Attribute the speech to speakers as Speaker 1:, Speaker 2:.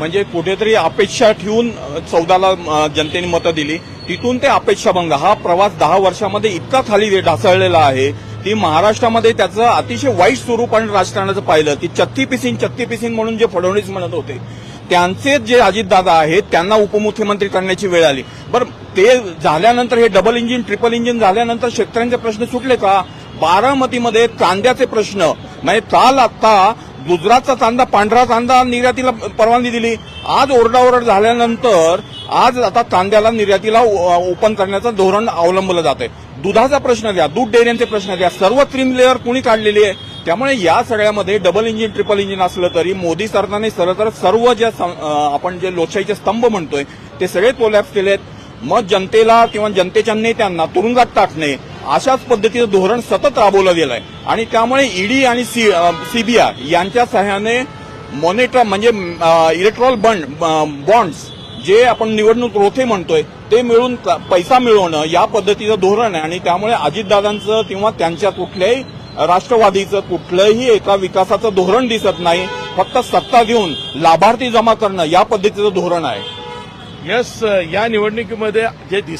Speaker 1: म्हणजे कुठेतरी अपेक्षा ठेवून चौदाला जनतेने मतं दिली. तिथून ते अपेक्षाभंग. हा प्रवास दहा वर्षामध्ये इतका खाली ढासळलेला आहे ती महाराष्ट्रामध्ये त्याचं अतिशय वाईट स्वरूप आणि राजकारणाचं पाहिलं की चत्ती पिसिंग चत्ती पिसिंग म्हणून जे फडणवीस म्हणत होते. त्यांचे जे अजितदादा आहेत त्यांना उपमुख्यमंत्री करण्याची वेळ आली. बरं ते झाल्यानंतर हे डबल इंजिन ट्रिपल इंजिन झाल्यानंतर शेतकऱ्यांचे प्रश्न सुटले का? बारामतीमध्ये कांद्याचे प्रश्न. नाही काल आता गुजरातचा कांदा पांढरा कांदा निर्यातीला परवानगी दिली. आज ओरडाओरड झाल्यानंतर आज आता कांद्याला निर्यातीला ओपन करण्याचं धोरण अवलंबलं जात आहे दुधाचा प्रश्न द्या दूध डेअऱ्यांचे प्रश्न द्या सर्व क्रीम लेअर कुणी काढलेली आहे? त्यामुळे या सगळ्यामध्ये डबल इंजिन ट्रिपल इंजिन असलं तरी मोदी सरकारने सरळ तर सर्व ज्या सं- आपण जे लोकशाहीचे स्तंभ म्हणतोय ते सगळे कोलॅप्स केलेत. मग जनतेला किंवा जनतेच्या नेत्यांना तुरुंगात टाकणे अशाच पद्धतीचं धोरण सतत राबवलं गेलं आहे आणि त्यामुळे ईडी आणि सी सीबीआय यांच्या सहाय्याने मॉनिटर म्हणजे इलेक्ट्रॉल बंड बॉन्ड्स जे आपण निवडणूक रोखे म्हणतोय ते मिळून पैसा मिळवणं या पद्धतीचं धोरण आहे. आणि त्यामुळे अजितदादांचं किंवा त्यांच्या कुठल्याही राष्ट्रवादीचं कुठलंही एका विकासाचं धोरण दिसत नाही. फक्त सत्ता घेऊन लाभार्थी जमा करणं या पद्धतीचं धोरण आहे.
Speaker 2: यस या निवडणुकीमध्ये जे दिस